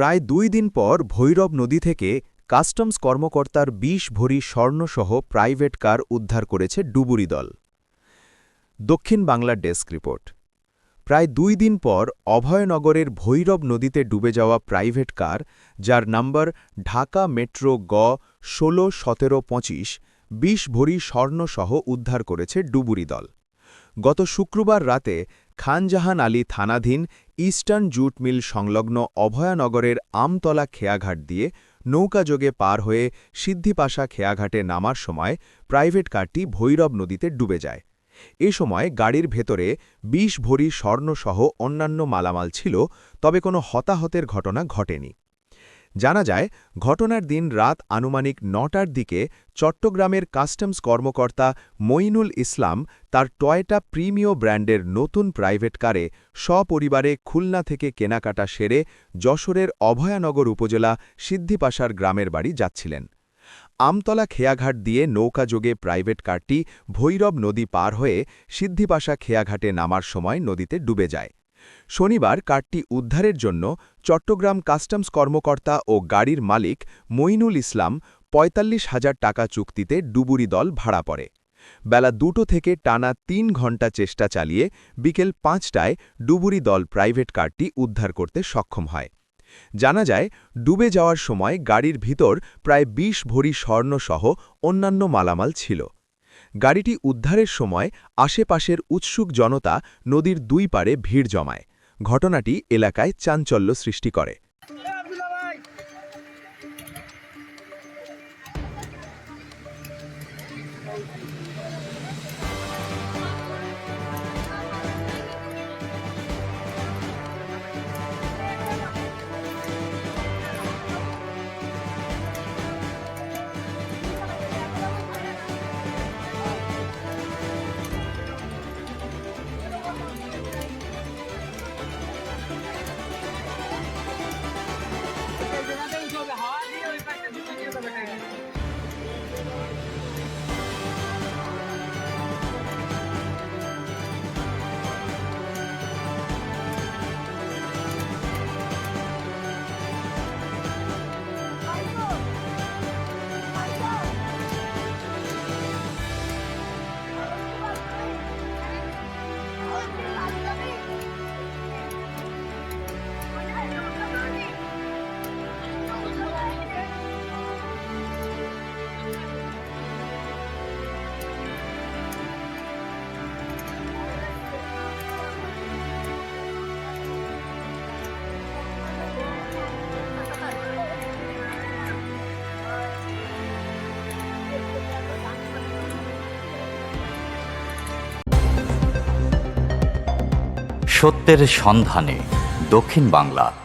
প্রায় দুই দিন পর ভৈরব নদী থেকে কাস্টমস কর্মকর্তার ২০ ভরি স্বর্ণসহ প্রাইভেট কার উদ্ধার করেছে ডুবুরি দল। দক্ষিণ বাংলা ডেস্ক রিপোর্ট। প্রায় দুই দিন পর অভয়নগরের ভৈরব নদীতে ডুবে যাওয়া প্রাইভেট কার, যার নাম্বার ঢাকা মেট্রো গ ষোলো সতেরো পঁচিশ বিশ ভরি স্বর্ণসহ উদ্ধার করেছে ডুবুরি দল। গত শুক্রবার রাতে খানজাহান আলী থানাধীন ইস্টার্ন জুট মিল সংলগ্ন অভয়ানগরের আমতলা খেয়াঘাট দিয়ে নৌকাযোগে পার হয়ে সিদ্ধিপাশা খেয়াঘাটে নামার সময় প্রাইভেট কারটি ভৈরব নদীতে ডুবে যায়। এ সময় গাড়ির ভেতরে ২০ ভরি স্বর্ণসহ অন্যান্য মালামাল ছিল, তবে কোনো হতাহতের ঘটনা ঘটেনি। জানা যায়, ঘটনার দিন রাত আনুমানিক নটার দিকে চট্টগ্রামের কাস্টমস কর্মকর্তা মঈনুল ইসলাম তার টয়টা প্রিমিয় ব্র্যান্ডের নতুন প্রাইভেট কারে সপরিবারে খুলনা থেকে কেনাকাটা সেরে যশোরের অভয়ানগর উপজেলা সিদ্ধিপাশার গ্রামের বাড়ি যাচ্ছিলেন। আমতলা খেয়াঘাট দিয়ে নৌকাযোগে প্রাইভেট কারটি ভৈরব নদী পার হয়ে সিদ্ধিপাশা খেয়াঘাটে নামার সময় নদীতে ডুবে যায়। শনিবার কারটি উদ্ধারের জন্য চট্টগ্রাম কাস্টমস কর্মকর্তা ও গাড়ির মালিক মঈনুল ইসলাম পঁয়তাল্লিশ হাজার টাকা চুক্তিতে ডুবুরি দল ভাড়া পড়ে। বেলা দুটো থেকে টানা তিন ঘণ্টা চেষ্টা চালিয়ে বিকেল পাঁচটায় ডুবুরি দল প্রাইভেট কারটি উদ্ধার করতে সক্ষম হয়। জানা যায়, ডুবে যাওয়ার সময় গাড়ির ভিতর প্রায় ২০ ভরি স্বর্ণসহ অন্যান্য মালামাল ছিল। গাড়িটি উদ্ধারের সময় আশেপাশের উৎসুক জনতা নদীর দুই পারে ভিড় জমায়। ঘটনাটি এলাকায় চাঞ্চল্য সৃষ্টি করে। সত্যের সন্ধানে দক্ষিণ বাংলা।